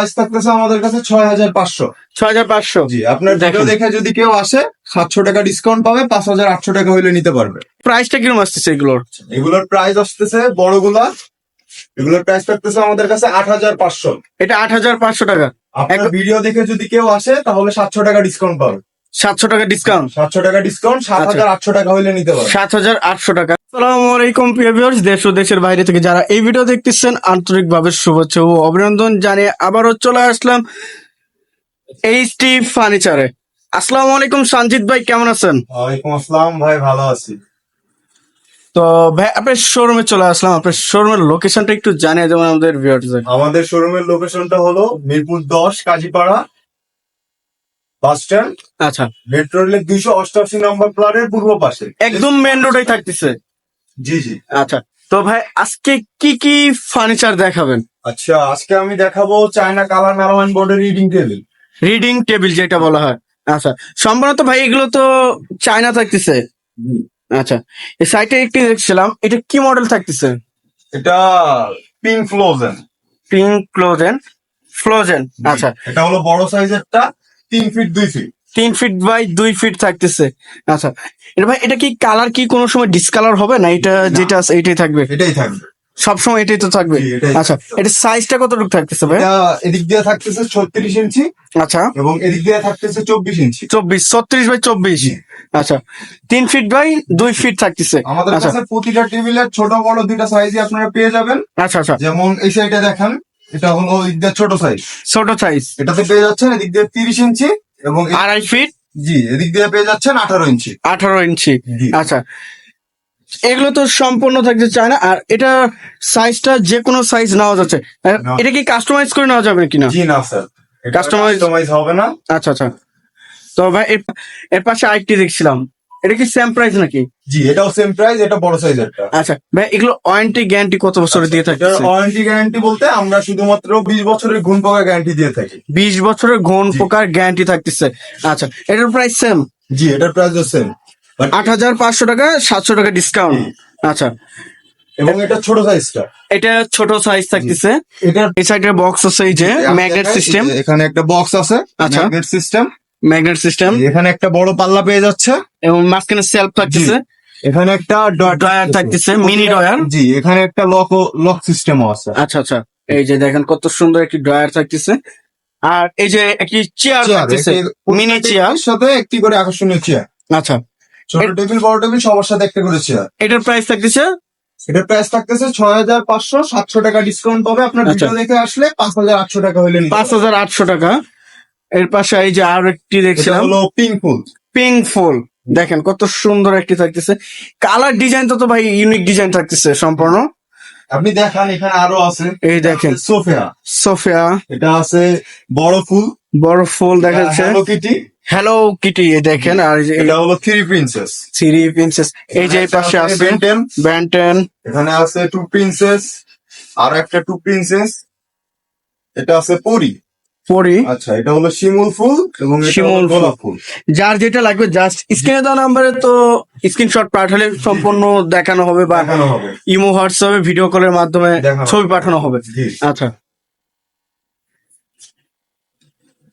Price থাকতেছে আমাদের কাছে ছয় হাজার পাঁচশো। ছয় হাজার পাঁচশো। জি আপনার ভিডিও দেখে যদি কেউ আসে সাতশো টাকা ডিসকাউন্ট পাবে পাঁচ হাজার আটশো টাকা হইলে নিতে পারবে। প্রাইসটা কীরকম আসতেছে এগুলোর? এগুলোর প্রাইস আসতেছে বড়গুলা। এগুলোর প্রাইস থাকতেছে আমাদের কাছে আট হাজার পাঁচশো। এটা আট হাজার পাঁচশো টাকা। আপনার ভিডিও দেখে যদি কেউ আসে তাহলে সাতশো টাকা ডিসকাউন্ট পাবে। সাতশো টাকা ডিসকাউন্ট সাতশো টাকা ডিসকাউন্ট সাত আচ্ছা। হাজার আটশো টাকা হইলে নিতে পারবে সাত হাজার আটশো টাকা। আসসালামু আলাইকুম প্রিয় দেশ ও দেশের বাইরে থেকে যারা এই ভিডিও দেখতেছেন আন্তরিকভাবে শুভেচ্ছা ও অভিনন্দন জানিয়ে আবারও চলে আসলাম এইচ টি ফার্নিচারে আসসালামু আলাইকুম সঞ্জিত ভাই কেমন আছেন? ওয়ালাইকুম আসসালাম ভাই ভালো আছি। তো ভাই আপনার শোরুমে চলে আসলাম। আপনার শোরুমের লোকেশনটা একটু জানিয়ে দেবেন আমাদের ভিউয়ার্স আমাদের শোরুমের লোকেশনটা হলো মিরপুর দশ কাজীপাড়া বাস স্ট্যান্ড আচ্ছা। মেট্রো রেলের দুইশো অষ্টআশি নম্বর প্লারের পূর্ব পাশে। একদম মেন রোডেই থাকতেছে। জি জি। আচ্ছা তো ভাই আজকে কি কি ফার্নিচার দেখাবেন? আচ্ছা আজকে আমি দেখাবো চায়না কালার মেলামাইন বোর্ডের রিডিং টেবিল রিডিং টেবিল যেটা বলা হয়। আচ্ছা সম্ভবত ভাই এগুলো তো চায়না থাকতেছে। আচ্ছা এই সাইটে একটি দেখছিলাম এটা কি মডেল থাকতেছে? এটা পিঙ্ক ফ্লোজেন পিঙ্ক ক্লোজেন ফ্লোজেন আচ্ছা। এটা হলো বড় সাইজেরটা তিন ফিট দুই ফিট তিন ফিট বাই দুই ফিট থাকতেছে। আচ্ছা এটা ভাই এটা কি কালার কি কোনো সময় ডিসকালার হবে? না এটা যেটা আছে এটাই থাকবে? এটাই থাকবে। সবসময় এটাই তো থাকবে। আচ্ছা এটা সাইজটা কতটুকু থাকতেছে ভাই? এদিক দিয়ে থাকতেছে ছত্রিশ ইঞ্চি। আচ্ছা। এবং এদিক দিয়ে থাকতেছে চব্বিশ ইঞ্চি। চব্বিশ ছত্রিশ বাই চব্বিশ। আচ্ছা তিন ফিট বাই দুই ফিট থাকতেছে। আমাদের আচ্ছা। কাছে প্রতিটা টেবিলের ছোট বড় দুইটা সাইজই আপনারা পেয়ে যাবেন। আচ্ছা আচ্ছা। যেমন এই সাইডে দেখেন এটা হলো এদিক দিয়ে ছোট সাইজ ছোট সাইজ এটাতে পেয়ে যাচ্ছেন এদিক দিয়ে তিরিশ ইঞ্চি এবং আড়াই ফিট জি এদিক দিয়ে পেয়ে যাচ্ছেন আঠারো ইঞ্চি। আঠারো ইঞ্চি। আচ্ছা। এগুলো তো সম্পূর্ণ থাকতে চায় না আর এটা সাইজটা যে কোনো সাইজ নেওয়া যাচ্ছে। এটা কি কাস্টমাইজ করে নেওয়া যাবে কিনা? জি না স্যার কাস্টমাইজ হবে না। আচ্ছা আচ্ছা। তো ভাই এর- এর পাশে আরেকটি দেখছিলাম। এটা কি সেম প্রাইস নাকি? জি এটাও সেম প্রাইস এটা বড় সাইজেরটা আচ্ছা ভাই এগুলো ওয়ারেন্টি গ্যারান্টি কত বছরে দিয়ে থাকে? ওয়ারেন্টি গ্যারান্টি বলতে আমরা শুধুমাত্র বিশ বছরের গুণ গ্যারান্টি দিয়ে থাকি। বিশ বছরের। প্রকার গ্যারান্টি থাকতেছে। আচ্ছা এটার প্রাইস সেম জি এটার প্রাইস সেম আট হাজার পাঁচশো টাকা সাতশো টাকা ডিসকাউন্ট আচ্ছা। এবং এটা ছোট সাইজটা এটা ছোট সাইজ থাকতেছে। এটা এই সাইডের বক্স আছে এই যে ম্যাগনেট সিস্টেম এখানে একটা বক্স আছে আচ্ছা। ম্যাগনেট সিস্টেম ম্যাগনেট সিস্টেম এখানে একটা বড় পাল্লা পেয়ে যাচ্ছে। এবং মাঝখানে সেলফ থাকতেছে। এখানে একটা ড্রয়ার থাকতেছে মিনি ড্রয়ার। জি এখানে একটা লক লক সিস্টেমও আছে। আচ্ছা আচ্ছা এই যে দেখেন কত সুন্দর একটি ড্রয়ার থাকতেছে। আর এই যে একটি চেয়ার থাকতেছে মিনি চেয়ার সাথে একটি করে আকর্ষণীয় চেয়ার আচ্ছা। ছোট টেবিল বড় টেবিল সবার সাথে একটা করে চেয়ার এটার প্রাইস থাকতেছে? এটার প্রাইস থাকতেছে ছয় হাজার পাঁচশো সাতশো টাকা ডিসকাউন্ট পাবে। আপনার আচ্ছা। ভিডিও দেখে আসলে পাঁচ হাজার আটশো টাকা হইলে নিতে পাঁচ হাজার আটশো টাকা। এর পাশে এই যে আর একটি দেখছিলাম। হলো পিঙ্ক ফুল পিঙ্ক ফুল দেখেন কত সুন্দর একটি থাকতেছে। কালার ডিজাইন তো তো ভাই ইউনিক ডিজাইন থাকতেছে সম্পূর্ণ। আপনি দেখান এখানে আরও আছে। এই দেখেন। সোফিয়া। সোফিয়া। এটা আছে বড় ফুল। বড় ফুল দেখাচ্ছে। হ্যালো কিটি হ্যালো কিটি এই দেখেন আর এটা হলো থ্রি প্রিন্সেস থ্রি প্রিন্সেস এই যে পাশে আছে বেন্টেন ব্যান্টেন এখানে আছে টু প্রিন্সেস আর একটা টু প্রিন্সেস এটা আছে পরি পরি। আচ্ছা এটা হলো শিমুল ফুল এবং শিমুল গোলাপ ফুল। যার যেটা লাগবে জাস্ট স্ক্রিনে দেওয়া নাম্বারে তো স্ক্রিনশট পাঠালে সম্পূর্ণ দেখানো হবে বা ইমো হোয়াটসঅ্যাপে ভিডিও কলের মাধ্যমে ছবি পাঠানো হবে। আচ্ছা।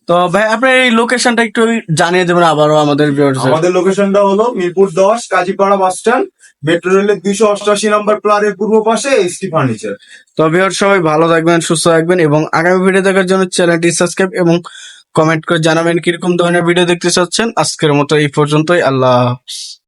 তো ভাই আপনার এই লোকেশনটা একটু জানিয়ে দেবেন আবারও আমাদের আমাদের লোকেশনটা হলো মিরপুর দশ কাজীপাড়া বাস স্ট্যান্ড মেট্রো রেলের দুইশো অষ্টাশি নম্বর প্লারের পূর্ব পাশে এসটি ফার্নিচার তবে ওর সবাই ভালো থাকবেন, সুস্থ থাকবেন এবং আগামী ভিডিও দেখার জন্য চ্যানেলটি সাবস্ক্রাইব এবং কমেন্ট করে জানাবেন কীরকম ধরনের ভিডিও দেখতে চাচ্ছেন আজকের মতো এই পর্যন্তই, আল্লাহ।